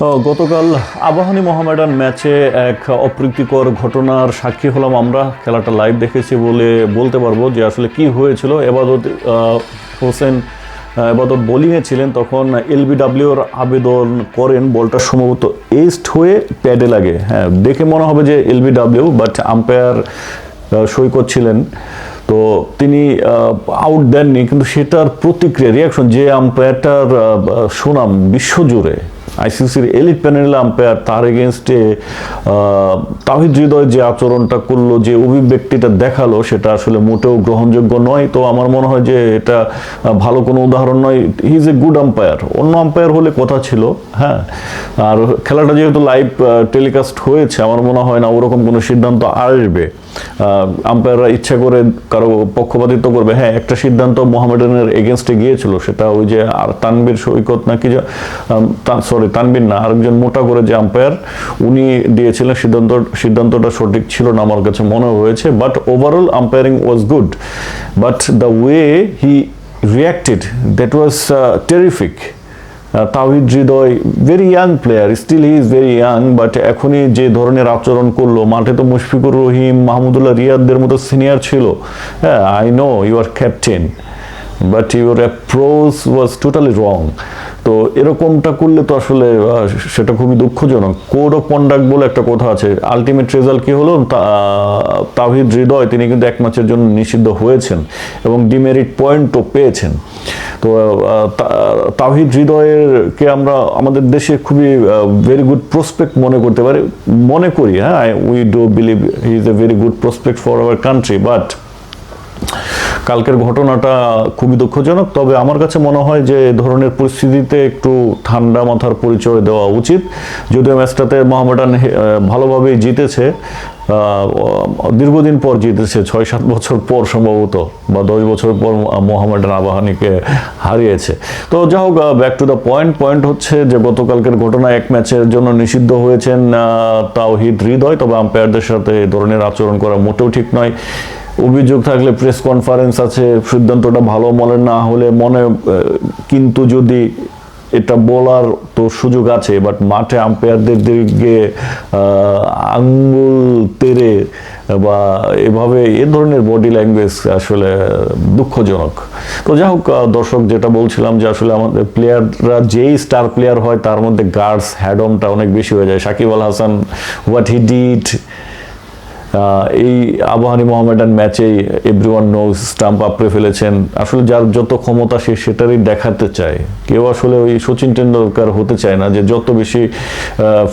গতকাল আবাহনী মোহামেডান ম্যাচে এক অপ্রীতিকর ঘটনার সাক্ষী হলাম আমরা। খেলাটা লাইভ দেখেছি বলে বলতে পারব যে আসলে কি হয়েছিল। এবাদত হোসেন এবাদত বোলিংয়ে ছিলেন, তখন এলবিডাব্লিউর আবেদন করেন। বলটা সম্ভবত এস্ট হয়ে প্যাডে লাগে। হ্যাঁ দেখে মনে হবে যে এলবিডাব্লিউ বাট আম্পায়ার সই করছিলেন তো তিনি আউট দেননি, কিন্তু সেটার প্রতিক্রিয়া রিয়াকশন যে আম্পায়ারটার সুনাম বিশ্বজুড়ে। আইসিসির এলিট প্যানেল আম্পায়ার তার এগেনস্টে তাহিদ হৃদয় যে আচরণটা করল, যে অভিব্যক্তিটা দেখাল, সেটা আসলে মোটেও গ্রহণযোগ্য নয়। তো আমার মনে হয় যে এটা ভালো কোনো উদাহরণ নয়। He is a good umpire অন্য আম্পায়ার হলে কথা ছিল হ্যাঁ। আর খেলাটা যেহেতু লাইভ টেলিকাস্ট হয়েছে, আমার মনে হয় না ওরকম কোনো সিদ্ধান্ত আসবে। আম্পায়াররা ইচ্ছা করে কারও পক্ষপাতিত্ব করবে। হ্যাঁ একটা সিদ্ধান্ত মোহামেডানের এগেনস্টে গিয়েছিল, সেটা ওই যে আর তানবীর সৈকত নাকি সরি তানবীর না, আরেকজন মোটা করে যে আম্পায়ার উনি দিয়েছিলেন সিদ্ধান্ত, সিদ্ধান্তটা সঠিক ছিল না আমার কাছে মনে হয়েছে but overall umpiring was good but the way he reacted that was terrific Tawhid Hridoy very young player still he is very young but এখনই যে ধরনের আচরণ করল, মাঠে তো মুশফিকুর রহিম, মাহমুদুল্লাহ রিয়াদদের মতো সিনিয়র ছিল। হ্যাঁ I know you are captain but your approach was totally wrong তো এরকমটা করলে তো আসলে সেটা খুবই দুঃখজনক। কোড অফ কন্ডাক্ট বলে একটা কথা আছে। আলটিমেট রেজাল্ট কি হলো? তা- তাওহিদ হৃদয়, তিনি কিন্তু এক ম্যাচের জন্য নিষিদ্ধ হয়েছেন এবং ডিমেরিট পয়েন্টও পেয়েছেন। তো তাওহিদ হৃদয়েরকে আমরা আমাদের দেশে খুবই ভেরি গুড প্রসপেক্ট মনে করতে পারি। মনে করি হ্যাঁ we do believe he is a very good prospect for our country but কালকের ঘটনাটা খুবই দুঃখজনক। তবে আমার কাছে মনে হয় যে ধরনের পরিস্থিতিতে একটু ঠান্ডা মাথার পরিচয় দেওয়া উচিত। যদিও ম্যাচটাতে মোহামেডান ভালোভাবেই জিতেছে দীর্ঘদিন পর জিতেছে, ছয়, সাত বছর পর সম্ভবত, বা দশ বছর পর মোহামেডান আবাহানিকে হারিয়েছে। তো যা হোক back to the point point হচ্ছে যে গতকালকের ঘটনা এক ম্যাচের জন্য নিষিদ্ধ হয়েছেন তাওহিদ হৃদয়, তবে আম্পায়ারদের সাথে এ ধরনের আচরণ করা মোটেও ঠিক নয়। অভিযোগ থাকলে প্রেস কনফারেন্স আছে, সিদ্ধান্তটা ভালো মনে না হলে মনে কিন্তু যদি এটা বলার তো সুযোগ আছে বাট মাঠে আম্পায়ারদের দিকে আঙ্গুল তেরে বা এভাবে এ ধরনের বডি ল্যাঙ্গুয়েজ আসলে দুঃখজনক। তো যাই হোক দর্শক, যেটা বলছিলাম যে আসলে আমাদের প্লেয়াররা যেই স্টার প্লেয়ার হয়, তার মধ্যে গার্ডস হ্যাডমটা অনেক বেশি হয়ে যায়। Shakib Al Hasan what he did এই আবাহানি মোহামেডান ম্যাচেই এভরিওয়ান নোজ স্টাম্প আপড়ে ফেলেছেন। আসলে যার যত ক্ষমতা সে সেটারই দেখাতে চায়। কেউ আসলে ওই সচিন টেন্ডুলকার হতে চায় না যে যত বেশি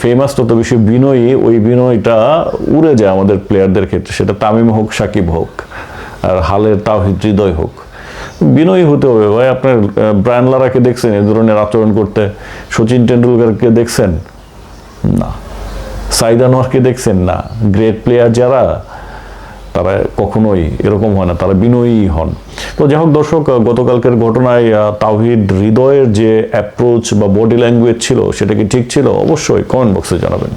ফেমাস তত বেশি বিনয়ী, ওই বিনয়টা উড়ে যায় আমাদের প্লেয়ারদের ক্ষেত্রে। সেটা তামিম হোক, সাকিব হোক, আর হালের তাও হৃদয় হোক। বিনয়ী হতে হবে ভাই, আপনার ব্রায়ান লারাকে দেখছেন এ ধরনের আচরণ করতে? সচিন টেন্ডুলকারকে দেখছেন? না। সাইদ আনোয়ারকে দেখছেন না। গ্রেট প্লেয়ার যারা, তারা কখনোই এরকম হয় না, তারা বিনয়ী হন। তো যাই হোক দর্শক গতকালকের ঘটনায় তাওহিদ হৃদয়ের যে অ্যাপ্রোচ বা বডি ল্যাঙ্গুয়েজ ছিল, সেটা কি ঠিক ছিল? অবশ্যই কমেন্ট বক্সে জানাবেন।